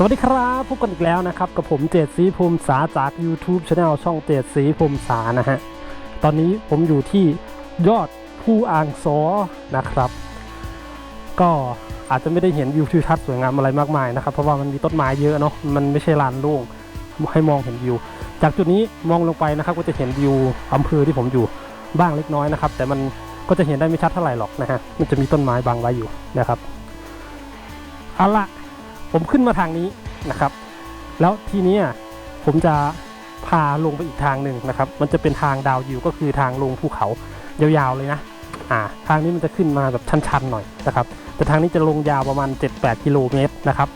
สวัสดีครับพบกันอีกแล้วนะครับกับผมเจดสีภูมิสาจาก YouTube Channel ช่องเจดสีภูมิสานะฮะตอนนี้ผมอยู่ที่ยอดภูอ่างซอนะครับ ก็อาจจะไม่ได้เห็นวิวทิวทัศน์สวยงามอะไรมากมายนะครับ เพราะว่ามันมีต้นไม้เยอะเนาะมันไม่ใช่ลานโล่งให้มองเห็นวิว จากจุดนี้มองลงไปนะครับ ก็จะเห็นวิวอำเภอที่ผมอยู่บ้างเล็กน้อยนะครับ แต่มันก็จะเห็นได้ไม่ชัดเท่าไหร่หรอกนะฮะมันจะมีต้นไม้บังไว้อยู่นะครับเอาละ ผมขึ้นมาทางนี้นะครับ แล้วทีนี้ผมจะพาลงไปอีกทางหนึ่งนะครับ มันจะเป็นทางดาวยิวก็คือทางลงภูเขายาวๆเลยนะอ่าทางนี้มันจะขึ้นมาแบบชันๆหน่อยนะครับ แต่ทางนี้จะลงยาวประมาณ 7-8 กิโลเมตรนะครับ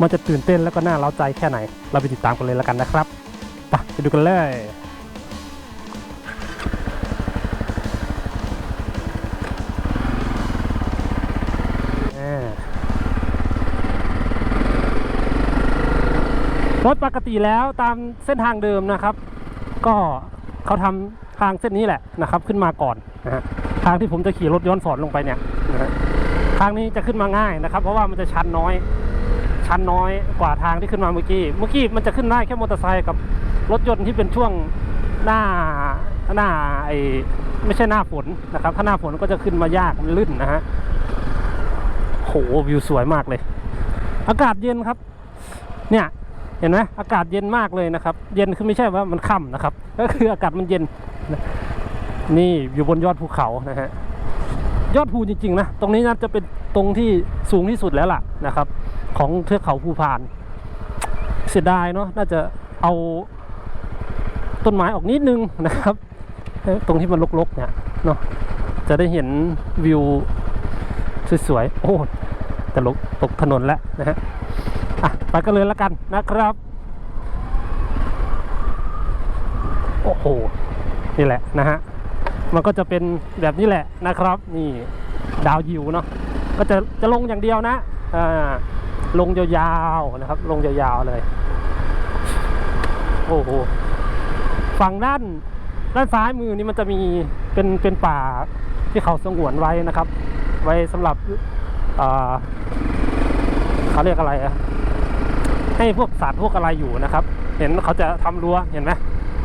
มันจะตื่นเต้นแล้วก็น่าเร้าใจแค่ไหน เราไปติดตามกันเลยแล้วกันนะครับไปไปดูกันเลย รถปกติแล้วตามเส้นทางเดิมนะครับ ก็เขาทำทางเส้นนี้แหละนะครับ ขึ้นมาก่อนนะฮะทางที่ผมจะขี่รถย้อนสอนลงไปเนี่ยนะฮะทางนี้จะขึ้นมาง่ายนะครับ เพราะว่ามันจะชันน้อย ชันน้อยกว่าทางที่ขึ้นมาเมื่อกี้ เมื่อกี้มันจะขึ้นได้แค่มอเตอร์ไซค์กับรถยนต์ที่เป็นช่วงหน้าหน้าไอไม่ใช่หน้าฝนนะครับ ถ้าหน้าฝนก็จะขึ้นมายากมันลื่นนะฮะโหวิวสวยมากเลย อากาศเย็นครับ เนี่ย เห็นไหมอากาศเย็นมากเลยนะครับ เย็นคือไม่ใช่ว่ามันค่ำนะครับ ก็คืออากาศมันเย็น นี่อยู่บนยอดภูเขานะฮะยอดภูจริงๆนะตรงนี้น่าจะเป็นตรงที่สูงที่สุดแล้วล่ะนะครับ ของเทือกเขาภูพาน เสียดายเนาะน่าจะเอาต้นไม้ออกนิดนึงนะครับ ตรงที่มันรกๆเนี่ยเนาะจะได้เห็นวิวสวยๆโอ้แต่ลกตกถนนแล้วนะฮะ อะไปกันเลยแล้วกันนะครับ โอ้โห นี่แหละนะฮะ มันก็จะเป็นแบบนี้แหละนะครับ นี่ดาวยิวเนาะ ก็จะจะลงอย่างเดียวนะ อ่า ลงยาวๆนะครับ ลงยาวๆเลย โอ้โห ฝั่งด้านด้านซ้ายมือนี่มันจะมีเป็นเป็นป่าที่เขาสงวนไว้นะครับ ไว้สำหรับอ่าเขาเรียกอะไรอะ ให้พวกสัตว์พวกอะไรอยู่นะครับ เห็นเขาจะทำรั้วเห็นไหม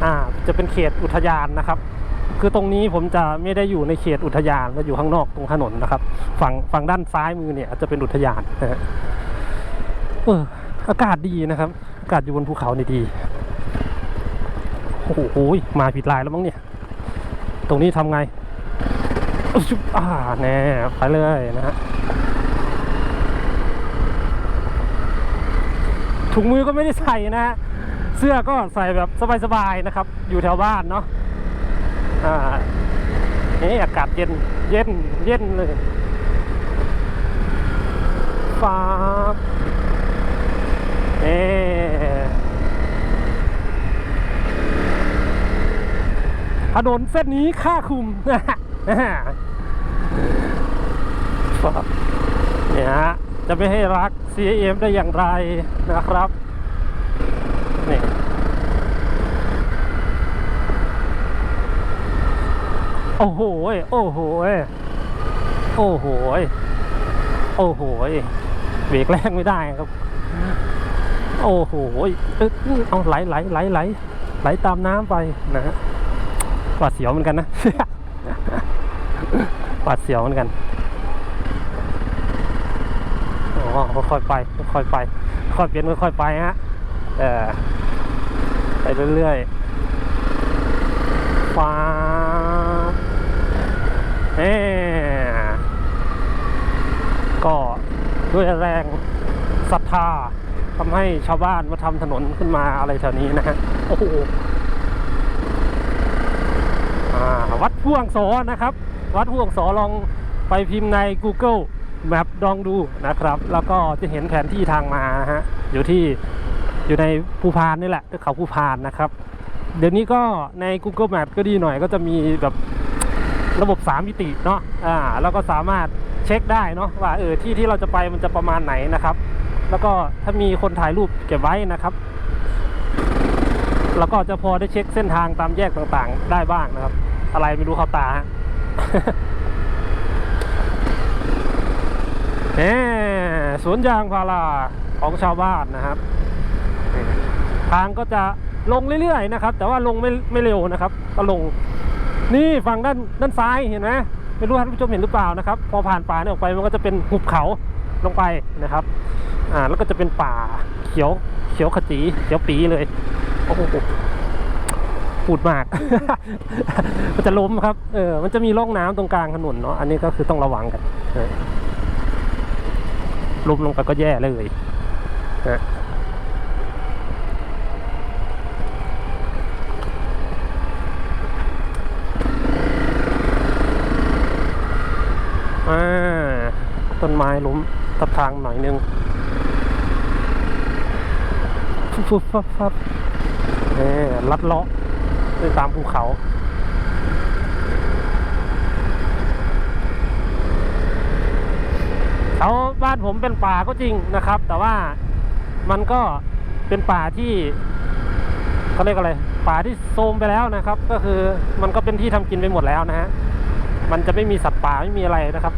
อ่า จะเป็นเขตอุทยานนะครับ คือตรงนี้ผมจะไม่ได้อยู่ในเขตอุทยานจะอยู่ข้างนอกตรงถนนนะครับ ฝั่งฝั่งด้านซ้ายมือเนี่ยจะเป็นอุทยานนะฮะเอออากาศดีนะครับ อากาศอยู่บนภูเขานี่ดีโอ้โหมาผิดลายแล้วมั้งเนี่ย ตรงนี้ทำไงอ่าแน่ไปเลยนะฮะ ถุงมือก็ไม่ได้ใส่นะฮะเสื้อก็ใส่แบบสบายๆนะครับ อยู่แถวบ้านเนาะอ่านี่อากาศเย็นเย็นเย็นเลยฟ้าเอถนนเส้นนี้ค่าคุมนะฮะฟ้าเนี่ยฮะ จะไม่ให้รัก CAM ได้อย่างไรนะครับนี่โอ้โหโอ้โหโอ้โหโอ้โหเบรกแรงไม่ได้ครับ โอ้โหเอ้ยเอาไหลไหลไหลไหลไหลตามน้ำไปนะฮะหวาดเสียวเหมือนกันนะหวาดเสียวเหมือนกัน ค่อยไปค่อยไป ค่อยเปลี่ยนค่อยไปฮะเออไปเรื่อยๆฟ้าเอ๊ก็ด้วยแรงศรัทธาทำให้ชาวบ้านมาทำถนนขึ้นมาอะไรแถวนี้นะฮะโอ้โหวัดพ่วงโสนะครับ วัดพ่วงโสลองไปพิมพ์ใน Google แมปลองดูนะครับ แล้วก็จะเห็นแผนที่ทางมาฮะอยู่ที่อยู่ในภูพานนี่แหละคือเขาภูพานนะครับ เดี๋ยวนี้ก็ใน Google Map ก็ดีหน่อยก็จะมีแบบระบบ3มิติเนาะอ่าแล้วก็สามารถเช็คได้เนาะว่าเออที่ที่เราจะไปมันจะประมาณไหนนะครับ แล้วก็ถ้ามีคนถ่ายรูปเก็บไว้นะครับแล้วก็จะพอได้เช็คเส้นทางตามแยกต่างๆ ได้บ้างนะครับ อะไรไม่รู้เข้าตาฮะ เออ สวนยางพาราของชาวบ้านนะครับ ทางก็จะลงเรื่อยๆนะครับ แต่ว่าลงไม่ไม่เร็วนะครับ ก็ลง นี่ฝั่งด้านด้านซ้ายเห็นไหมไม่รู้ท่านผู้ชมเห็นหรือเปล่านะครับ พอผ่านป่าเนี่ยออกไปมันก็จะเป็นหุบเขาลงไปนะครับ อ่าแล้วก็จะเป็นป่าเขียวเขียวขจีเขียวปีเลยโอ้โหพูดมาก มันจะล้มครับ เออ มันจะมีร่องน้ำตรงกลางถนนเนาะ อันนี้ก็คือต้องระวังกันเออ ล้มลงไปก็แย่เลยนะอ่าต้นไม้ล้มทับทางหน่อยนึงฟุบฟุบฟับฟับเออลัดเลาะไปตามภูเขา เขาบ้านผมเป็นป่าก็จริงนะครับ แต่ว่ามันก็เป็นป่าที่เขาเรียกอะไร ป่าที่โทมไปแล้วนะครับ ก็คือมันก็เป็นที่ทำกินไปหมดแล้วนะฮะมันจะไม่มีสัตว์ป่าไม่มีอะไรนะครับ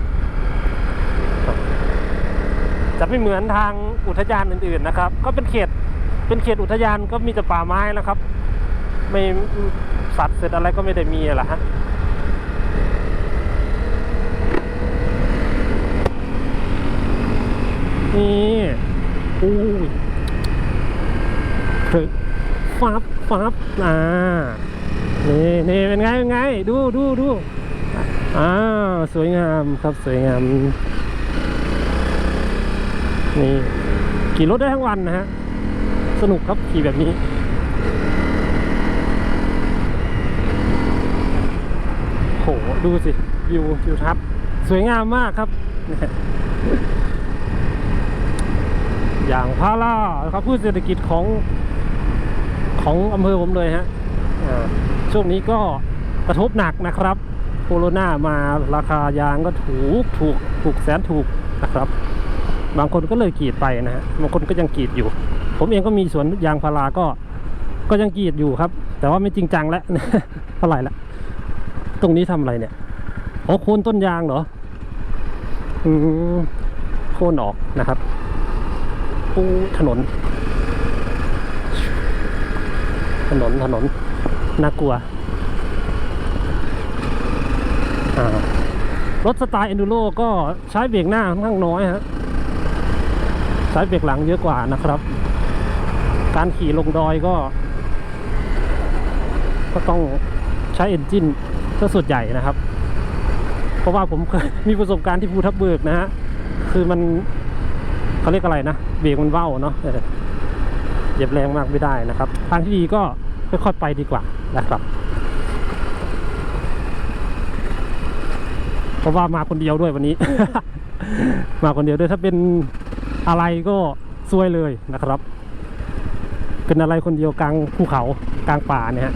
จะไม่เหมือนทางอุทยานอื่นๆนะครับ ก็เป็นเขตเป็นเขตอุทยานก็มีแต่ป่าไม้นะครับ ไม่สัตว์เสร็จอะไรก็ไม่ได้มีแหละฮะ นี่อู้ยคือฟับฟับอ่านี่นี่เป็นไงเป็นไง ดูดูดูอ้าวสวยงามครับสวยงาม นี่ขี่รถได้ทั้งวันนะฮะ สนุกครับขี่แบบนี้โหดูสิวิวทิวทัศน์สวยงามมากครับ อย่างพาราครับพืชเศรษฐกิจของของอำเภอผมเลยฮะช่วงนี้ก็กระทบหนักนะครับ โคโรนามาราคายางก็ถูกถูกถูกแสนถูกนะครับ บางคนก็เลยกรีดไปนะฮะบางคนก็ยังกรีดอยู่ ผมเองก็มีสวนยางพาราก็ก็ยังกรีดอยู่ครับ แต่ว่าไม่จริงจังแล้วเท่าไหร่ละตรงนี้ทำอะไรเนี่ยโอ๋อโคนต้นยางเหรออืมโคนออกนะครับ ปูถนน ถนนถนนน่ากลัวรถสไตล์เอนดูโรก็ใช้เบรกหน้าค่อนข้างน้อยฮะใช้เบรกหลังเยอะกว่านะครับ การขี่ลงดอยก็ ก็ต้องใช้เอนจินก็ส่วนใหญ่นะครับ เพราะว่าผมเคยมีประสบการณ์ที่ภูทับเบิกนะฮะคือมัน เขาเรียกอะไรนะเบรกมันเว้าเนาะเออเหยียบแรงมากไม่ได้นะครับ ทางที่ดีก็ค่อยๆไปดีกว่านะครับ เพราะว่ามาคนเดียวด้วยวันนี้ มาคนเดียวด้วยถ้าเป็นอะไรก็ซวยเลยนะครับ เป็นอะไรคนเดียวกลางภูเขากลางป่าเนี่ยฮะ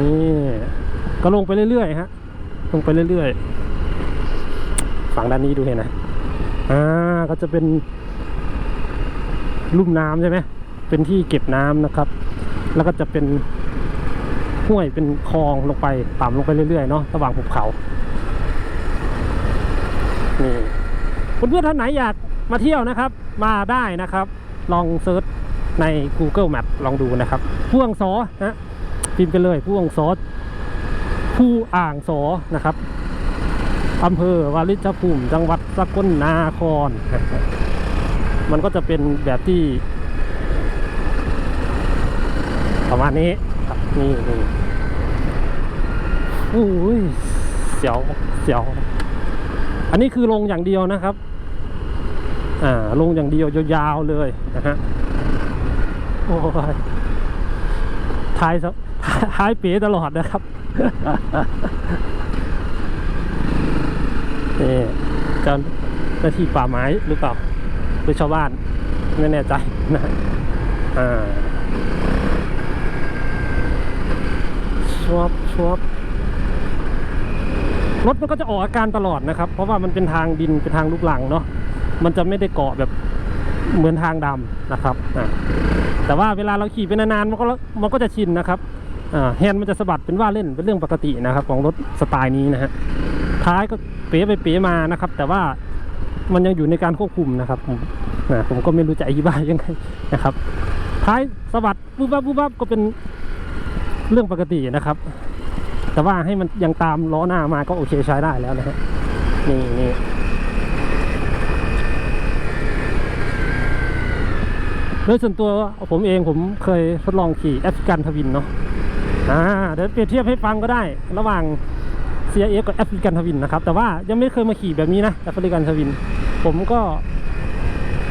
นี่ก็ลงไปเรื่อยๆฮะลงไปเรื่อยๆฝั่งด้านนี้ดูเห็นนะ อ่าก็จะเป็นลุ่มน้ำใช่ไหมเป็นที่เก็บน้ำนะครับ แล้วก็จะเป็นห้วยเป็นคลองลงไปต่ำลงไปเรื่อยๆเนาะระหว่างภูเขานี่เพื่อนๆท่านไหนอยากมาเที่ยวนะครับ มาได้นะครับ ลองเซิร์ชใน Google Map ลองดูนะครับพ่วงซอนะพิมพ์ไปเลยพ่วงซอผู้อ่างซอนะครับ อำเภอวาริชภูมิจังหวัดสกลนคร มันก็จะเป็นแบบที่ ประมาณนี้ครับนี่นี่อุ้ยเสียวเสียว อันนี้คือลงอย่างเดียวนะครับ อ่าลงอย่างเดียวยาวๆเลยนะฮะโอ้ยท้ายซะท้ายเป๋ตลอดนะครับ นี่เจ้าหน้าที่ป่าไม้หรือเปล่าหรือชาวบ้านไม่แน่ใจนะอ่าชวบชวบรถมันก็จะออกอาการตลอดนะครับ เพราะว่ามันเป็นทางดินเป็นทางลูกหลังเนาะมันจะไม่ได้เกาะแบบเหมือนทางดำนะครับแต่ว่าเวลาเราขี่ไปนานๆมันก็มันก็จะชินนะครับแฮนด์มันจะสะบัดเป็นว่าเล่นเป็นเรื่องปกตินะครับ ของรถสไตล์นี้นะฮะ ท้ายก็เป๋ไปเป๋มานะครับ แต่ว่ามันยังอยู่ในการควบคุมนะครับผมนะผมก็ไม่รู้จะอธิบายยังไงนะครับ ท้ายสะบัดปุ๊บปั๊บปุ๊บปั๊บก็เป็นเรื่องปกตินะครับ แต่ว่าให้มันยังตามล้อหน้ามาก็โอเคใช้ได้แล้วนะฮะนี่นี่โดยส่วนตัวผมเองผมเคยทดลองขี่แอฟริกันทวินเนาะอ่าเดี๋ยวเปรียบเทียบให้ฟังก็ได้ ระหว่าง CRF กับแอฟริกันทวินนะครับ แต่ว่ายังไม่เคยมาขี่แบบนี้นะแอฟริกันทวิน ผมก็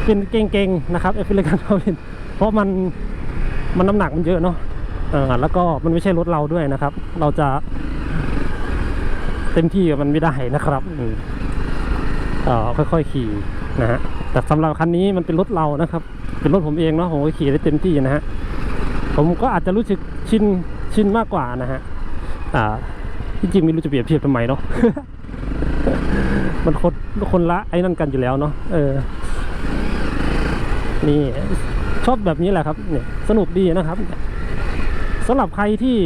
เป็นเก่งๆนะครับแอฟริกันทวิน เพราะมันมันน้ำหนักมันเยอะเนาะเออแล้วก็มันไม่ใช่รถเราด้วยนะครับ เราจะเต็มที่กับมันไม่ได้นะครับเออค่อยๆขี่นะฮะแต่สำหรับคันนี้มันเป็นรถเรานะครับ เป็นรถผมเองเนาะผมก็ขี่ได้เต็มที่นะฮะผมก็อาจจะรู้สึกชินชินมากกว่านะฮะอ่า ที่จริงไม่รู้จะเปรียบเทียบทำไมเนาะมันคนคนละไอ้นั่นกันอยู่แล้วเนาะเออ นี่ชอบแบบนี้แหละครับเนี่ยสนุกดีนะครับสำหรับใครที่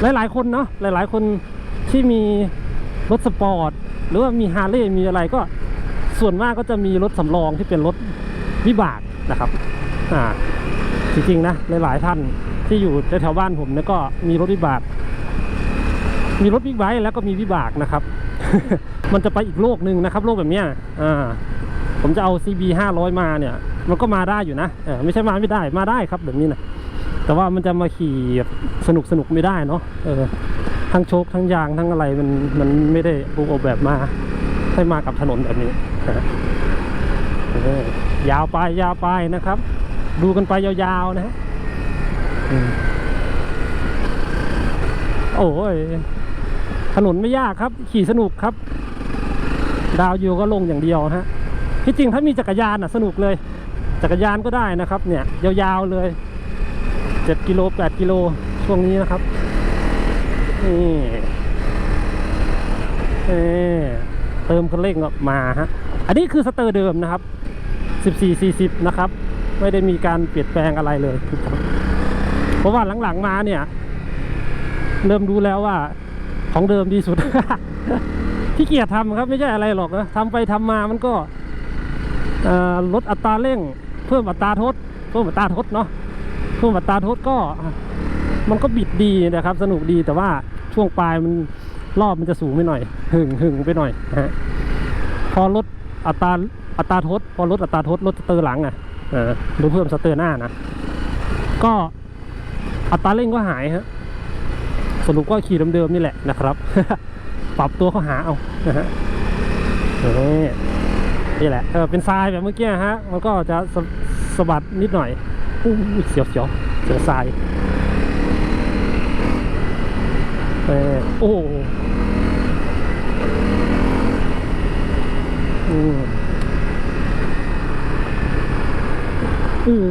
หลายๆ คนเนาะหลาย ๆ คนที่มีรถสปอร์ต หรือว่ามีฮาร์เลย์มีอะไรก็ส่วนมากก็จะมีรถสำรองที่เป็นรถวิบากนะครับอ่าจริงๆนะหลายๆท่านที่อยู่แถวบ้านผมเนี่ยก็มีรถวิบาก มีรถบิ๊กไบค์แล้วก็มีวิบากนะครับ มันจะไปอีกโลกหนึ่งนะครับ โลกแบบเนี้ยอ่าผมจะเอา CB 500 มาเนี่ย มันก็มาได้อยู่นะเออไม่ใช่มาไม่ได้มาได้ครับแบบนี้นะแต่ว่ามันจะมาขี่สนุกสนุกไม่ได้เนาะเออทั้งโชคทั้งยางทั้งอะไรมันมันไม่ได้ออกแบบมาให้มากับถนนแบบนี้ยาวไปยาวไปนะครับ ดูกันไปยาวๆนะฮะโอ้ย ถนนไม่ยากครับ ขี่สนุกครับ ดาวยูก็ลงอย่างเดียวฮะที่จริงถ้ามีจักรยานอะสนุกเลย จักรยานก็ได้นะครับ เนี่ยยาวๆเลยเจ็ดกิโลแปดกิโลช่วงนี้นะครับนี่เออเติมคันเร่งออกมาฮะอันนี้คือสเตอร์เดิมนะครับสิบสี่สี่สิบนะครับ ไม่ได้มีการเปลี่ยนแปลงอะไรเลยครับเพราะว่าหลังๆมาเนี่ย เริ่มรู้แล้วว่า ของเดิมดีสุด ที่เกียจทำครับไม่ใช่อะไรหรอกนะทำไปทำมามันก็ลดอัตราเร่ง เพิ่มอัตราทดเพิ่มอัตราทดเนาะเพิ่มอัตราทดก็ มันก็บิดดีนะครับ สนุกดีแต่ว่าช่วงปลายมันรอบมันจะสูงไปหน่อย หึงหึงไปหน่อยนะฮะพอลดอัตราอัตราทดพอลดอัตราทดลดสเตอร์หลังอะเออหรือเพิ่มสเตอร์หน้านะก็อัตราเร่งก็หายฮะ สรุปก็ขี่เดิมๆนี่แหละนะครับ ปรับตัวเข้าหาเอานะฮะนี่นี่แหละเออเป็นทรายแบบเมื่อกี้ฮะมันก็จะสะสะบัดนิดหน่อยอู้เสียวเสียวเสียวทรายเออโอ้โหอืมอือ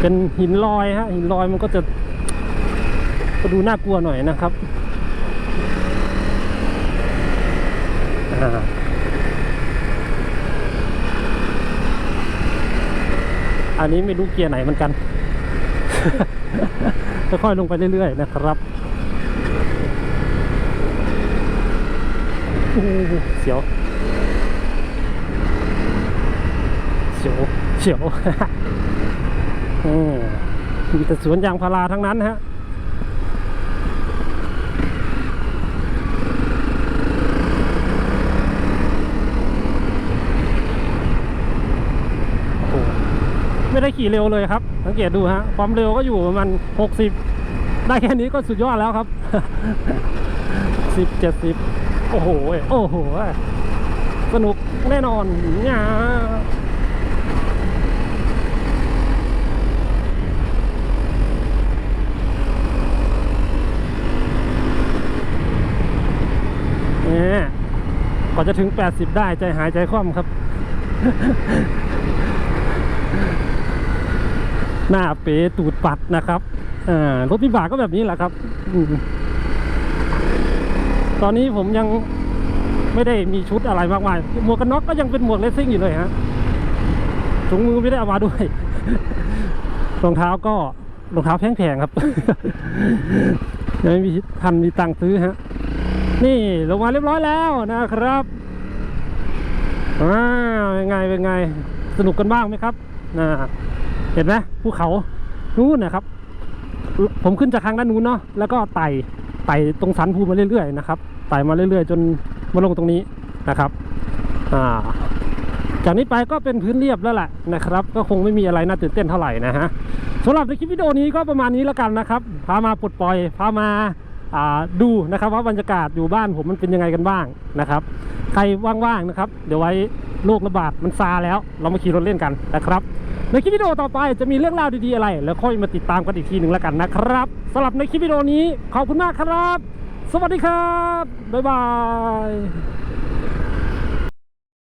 เป็นหินลอยฮะหินลอยมันก็จะ ก็ดูน่ากลัวหน่อยนะครับอ่าอันนี้ไม่รู้เกียร์ไหนเหมือนกันค่อยๆลงไปเรื่อยๆนะครับโอ้โหเสียวเสียวเสียวอืมมีแต่สวนยางพาราทั้งนั้นฮะ โอ้โห ไม่ได้ขี่เร็วเลยครับ สังเกตดูฮะความเร็วก็อยู่ประมาณหกสิบได้แค่นี้ก็สุดยอดแล้วครับสิบเจ็ดสิบโอ้โห โอ้โห สนุกแน่นอนเนี่ยเนี่ยก่อนจะถึง 80 ได้ใจหายใจคว่ำครับ หน้าเป๋ตูดปัดนะครับอรถวิบากก็แบบนี้แหละครับอตอนนี้ผมยังไม่ได้มีชุดอะไรมากมาย หมวกกันน็อกก็ยังเป็นหมวกเลสซิ่งอยู่เลยฮะถุงมือไม่ได้เอามาด้วย รองเท้าก็รองเท้าแพงๆครับยังไม่มีทันมีตังค์ซื้อฮะ นี่ลงมาเรียบร้อยแล้วนะครับอ่าเป็นไงเป็นไง สนุกกันบ้างไหมครับน่า เห็นไหมภูเขานู้นนะครับ ผมขึ้นจากทางด้านนู้นเนาะแล้วก็ไต่ไต่ตรงสันภูมาเรื่อยๆนะครับไต่มาเรื่อยๆ จนมาลงตรงนี้นะครับอ่าจากนี้ไปก็เป็นพื้นเรียบแล้วแหละนะครับ ก็คงไม่มีอะไรน่าตื่นเต้นเท่าไหร่นะฮะสำหรับในคลิปวิดีโอนี้ก็ประมาณนี้แล้วกันนะครับ พามาปลดปล่อย พามาดูนะครับว่าบรรยากาศอยู่บ้านผมมันเป็นยังไงกันบ้างนะครับ ใครว่างๆนะครับ เดี๋ยวไว้โรคระบาดมันซาแล้ว เรามาขี่รถเล่นกันนะครับ ในคลิปวิดีโอต่อไปจะมีเรื่องราวดีๆอะไร แล้วค่อยมาติดตามกันอีกทีหนึ่งแล้วกันนะครับสำหรับในคลิปวิดีโอนี้ขอบคุณมากครับ สวัสดีครับ บ๊ายบาย